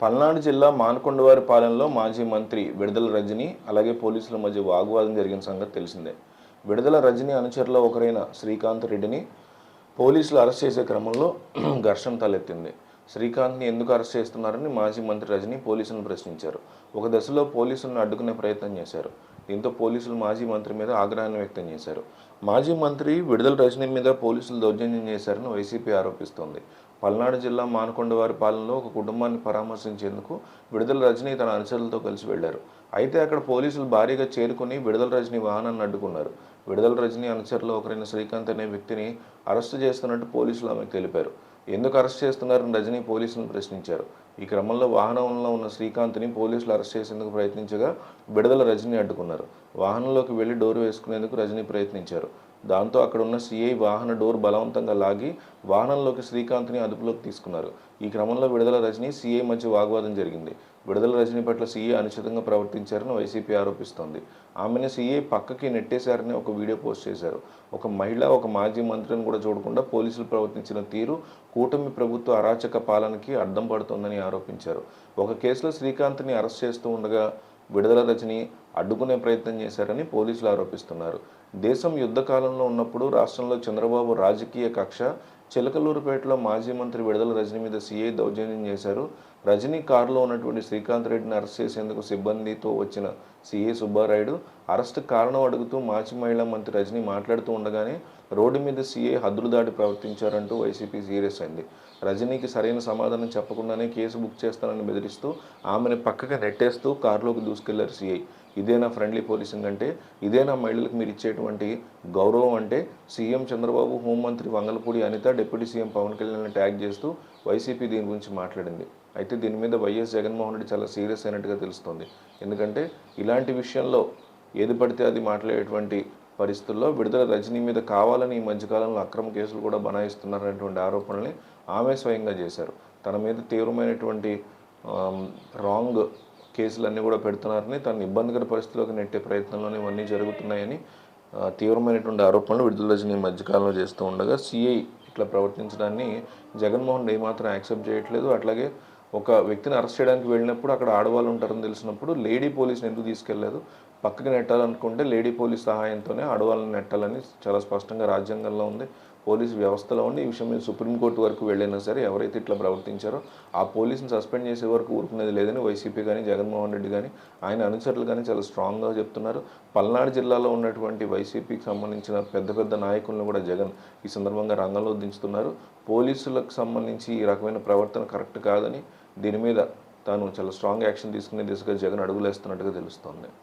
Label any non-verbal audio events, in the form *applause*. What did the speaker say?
పల్నాడు జిల్లా మానకొండవారి పాలెంలో మాజీ మంత్రి విడుదల రజని అలాగే పోలీసుల మధ్య వాగ్వాదం జరిగిన సంగతి తెలిసిందే. విడుదల రజని అనుచరులో ఒకరైన శ్రీకాంత్ రెడ్డిని పోలీసులు అరెస్ట్ చేసే క్రమంలో *clears throat* ఘర్షణ తలెత్తింది. శ్రీకాంత్ని ఎందుకు అరెస్ట్ చేస్తున్నారని మాజీ మంత్రి రజని పోలీసులను ప్రశ్నించారు. ఒక దశలో పోలీసులను అడ్డుకునే ప్రయత్నం చేశారు. దీంతో పోలీసులు మాజీ మంత్రి మీద ఆగ్రహాన్ని వ్యక్తం చేశారు. మాజీ మంత్రి విడుదల రజనీ మీద పోలీసులు దౌర్జన్యం చేశారని వైసీపీ ఆరోపిస్తోంది. పల్నాడు జిల్లా మానకొండవారి పాలనలో ఒక కుటుంబాన్ని పరామర్శించేందుకు విడుదల రజనీ తన అనుచరులతో కలిసి వెళ్ళారు అయితే అక్కడ పోలీసులు భారీగా చేరుకుని విడుదల రజనీ వాహనాన్ని అడ్డుకున్నారు. విడుదల రజనీ అనుచరులు ఒకరైన శ్రీకాంత్ అనే వ్యక్తిని అరెస్టు చేస్తున్నట్టు పోలీసులు ఆమెకు తెలిపారు. ఎందుకు అరెస్ట్ చేస్తున్నారని రజనీ పోలీసులను ప్రశ్నించారు. ఈ క్రమంలో వాహనంలో ఉన్న శ్రీకాంత్ని పోలీసులు అరెస్ట్ చేసేందుకు ప్రయత్నించగా బిడదల రజని అడ్డుకున్నారు. వాహనంలోకి వెళ్ళి డోర్ వేసుకునేందుకు రజని ప్రయత్నించారు. దాంతో అక్కడ ఉన్న సిఐ వాహన డోర్ బలవంతంగా లాగి వాహనంలోకి శ్రీకాంత్ని అదుపులోకి తీసుకున్నారు. ఈ క్రమంలో విడుదల రజని సిఐ మధ్య వాగ్వాదం జరిగింది. విడుదల రజని పట్ల సీఐ అనుచితంగా ప్రవర్తించారని వైసీపీ ఆరోపిస్తోంది. ఆమెను సీఐ పక్కకి నెట్టేశారని ఒక వీడియో పోస్ట్ చేశారు. ఒక మహిళ ఒక మాజీ మంత్రిని కూడా చూడకుండా పోలీసులు ప్రవర్తించిన తీరు కూటమి ప్రభుత్వ అరాచక పాలనకి అడ్డం పడుతోందని ఆరోపించారు. ఒక కేసులో శ్రీకాంత్ని అరెస్ట్ చేస్తూ ఉండగా విడుదల రజని అడ్డుకునే ప్రయత్నం చేశారని పోలీసులు ఆరోపిస్తున్నారు. దేశం యుద్ధకాలంలో ఉన్నప్పుడు రాష్ట్రంలో చంద్రబాబు రాజకీయ కక్ష చిలకలూరుపేటలో మాజీ మంత్రి విడుదల రజని మీద సీఐ దౌర్జన్యం చేశారు. రజనీ కారులో ఉన్నటువంటి శ్రీకాంత్ రెడ్డిని అరెస్ట్ చేసేందుకు సిబ్బందితో వచ్చిన సీఏ సుబ్బారాయుడు అరెస్ట్ కారణం అడుగుతూ మాజీ మహిళా మంత్రి రజని మాట్లాడుతూ ఉండగానే రోడ్డు మీద సీఏ హద్దులు దాటి ప్రవర్తించారంటూ వైసీపీ సీరియస్ అయింది. రజనీకి సరైన సమాధానం చెప్పకుండానే కేసు బుక్ చేస్తానని బెదిరిస్తూ ఆమెను పక్కగా నెట్టేస్తూ కారులోకి దూసుకెళ్ళారు సీఐ. ఇదేనా ఫ్రెండ్లీ పోలీసింగ్ అంటే ఇదేనా మహిళలకు మీరు ఇచ్చేటువంటి గౌరవం అంటే సీఎం చంద్రబాబు హోంమంత్రి Vangalapudi Anitha deputy CM Pawan Kalyan tag చేస్తూ వైసీపీ దీని గురించి మాట్లాడింది. అయితే దీని మీద వైఎస్ జగన్మోహన్ రెడ్డి చాలా సీరియస్ అయినట్టుగా తెలుస్తోంది. ఎందుకంటే ఇలాంటి విషయంలో ఏది పడితే అది మాట్లాడేటువంటి పరిస్థితుల్లో విడుదల రజనీ మీద కావాలని ఈ మధ్యకాలంలో అక్రమ కేసులు కూడా బనాయిస్తున్నారనేటువంటి ఆరోపణల్ని ఆమె స్వయంగా చేశారు. తన మీద తీవ్రమైనటువంటి రాంగ్ కేసులన్నీ కూడా పెడుతున్నారని తను ఇబ్బందికర పరిస్థితిలోకి నెట్టే ప్రయత్నంలోనే ఇవన్నీ జరుగుతున్నాయని తీవ్రమైనటువంటి ఆరోపణలు విడుదల రజనీ ఈ మధ్యకాలంలో చేస్తూ ఉండగా సిఐ ఇట్లా ప్రవర్తించడాన్ని జగన్మోహన్ రెడ్డి ఏమాత్రం యాక్సెప్ట్ చేయట్లేదు. అట్లాగే ఒక వ్యక్తిని అరెస్ట్ చేయడానికి వెళ్ళినప్పుడు అక్కడ ఆడవాళ్ళు ఉంటారని తెలిసినప్పుడు లేడీ పోలీస్ని ఎందుకు తీసుకెళ్ళేదు? పక్కకి నెట్టాలనుకుంటే లేడీ పోలీస్ సహాయంతోనే ఆడవాళ్ళని నెట్టాలని చాలా స్పష్టంగా రాజ్యాంగంలో ఉంది. పోలీసు వ్యవస్థలో ఉండి ఈ విషయం మీద సుప్రీంకోర్టు వరకు వెళ్ళినా సరే ఎవరైతే ఇట్లా ప్రవర్తించారో ఆ పోలీసుని సస్పెండ్ చేసే వరకు ఊరుకునేది లేదని వైసీపీ కానీ జగన్మోహన్ రెడ్డి కానీ ఆయన అనుచరులు కానీ చాలా స్ట్రాంగ్గా చెప్తున్నారు. పల్నాడు జిల్లాలో ఉన్నటువంటి వైసీపీకి సంబంధించిన పెద్ద పెద్ద నాయకులను కూడా జగన్ ఈ సందర్భంగా రంగంలో దించుతున్నారు. పోలీసులకు సంబంధించి ఈ రకమైన ప్రవర్తన కరెక్ట్ కాదని దీని మీద తాను చాలా స్ట్రాంగ్ యాక్షన్ తీసుకునే దిశగా జగన్ అడుగులేస్తున్నట్టుగా తెలుస్తోంది.